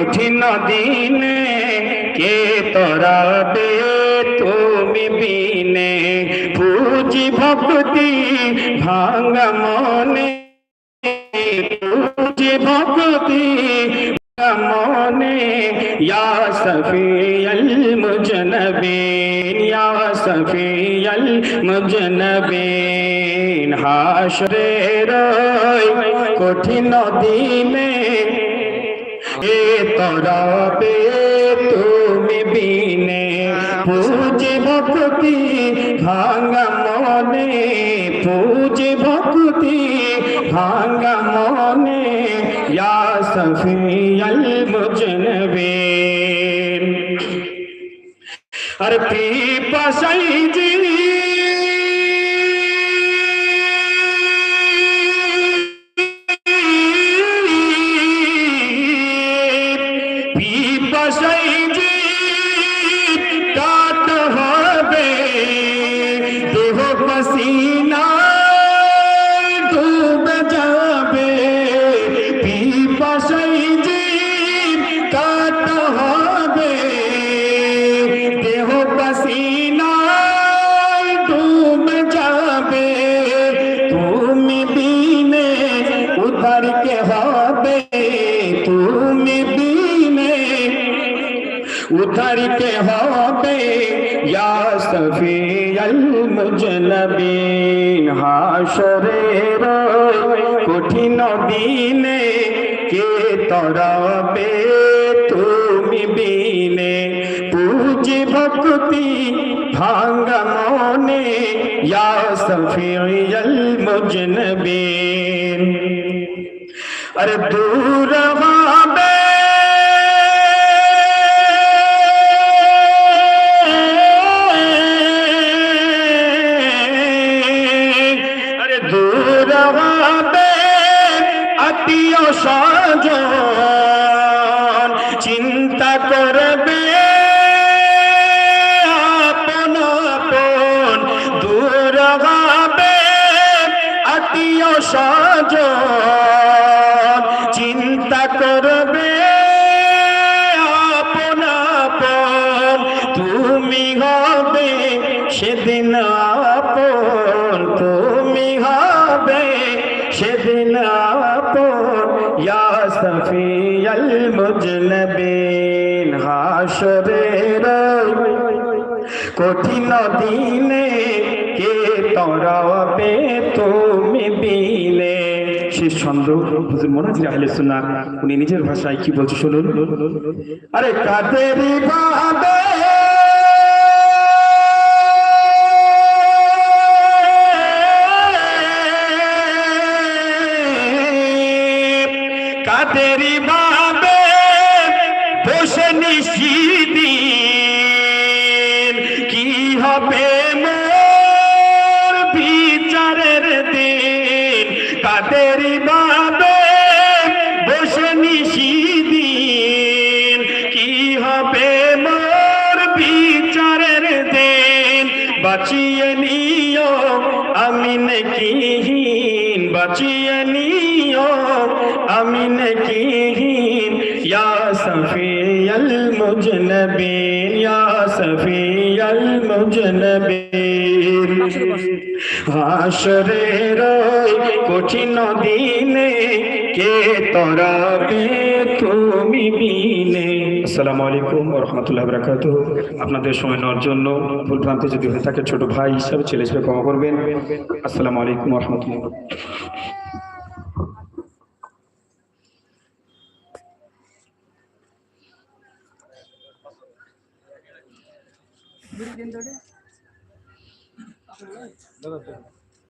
কঠিন দিনে কে তরাবে তুমি বিনে? পুজি ভক্তি ভাঙ্গা মনে, পুজি ভক্তি মনে। ইয়া সফিয়াল মুজনবিন, ইয়া সফিয়াল মুজনবিন হাশরে রয় কঠিন দিনে এ তরাবে তুমি বিনে পূজে ভক্তি ভাঙ্গা মনে, পূজে ভক্তি ভাঙ্গা মনে, ইয়া সফিয়াল মুজনবিন আর পিপাসাই জি কাট হবে দেহ পসিনা उतर के होते या सफी अलमुजनबी हाशरे कठिन दीने के तरबे तुम बीने। पूजी भक्ति भाँग मोने या सफी अलमुजनबी अरे दूर স্বজন চিন্তা করবে আপন আপন, দূর হবে আত্মীয় স্বজন। চিন্তা করবে আপন আপন, তুমি হবে সেদিন আপন, তুমি হবে সেদিন সফিয়াল মুজনবিন কঠিন দিনে কে তরাবে তুমি বিনে শেষ ছন্দ হুজুর মোনাজির আহলে সুন্নাহ, উনি নিজের ভাষায় কি বলছে শুনুন? আরে কাদেরি ভাবে বসে নিশিদিন। কি হবে মোর বিচারের দিন? কাদেরি ভাবে বসে নিশিদিন? কি হবে মোর বিচারের দিন? বাঁচিয়ে নিও আমি নাকিহীন। বাঁচিয়ে নিও আমি নাকিহীন। ইয়া সফিয়াল মুজনবিন ইয়া সফিয়াল মুজনবিন হাশরের কঠিন দিনে কে তরাবে তুমি বিনে? আসসালামু আলাইকুম রাহমাতুল্লাহি আপনাদের সময় নেওয়ার জন্য ভুল ভ্রান্তি যদি হয়ে থাকে, ছোট ভাই হিসাবে ছেলে হিসেবে ক্ষমা করবেন। আসসালামু আলাইকুম রাহমাতুল্লাহি। দাদা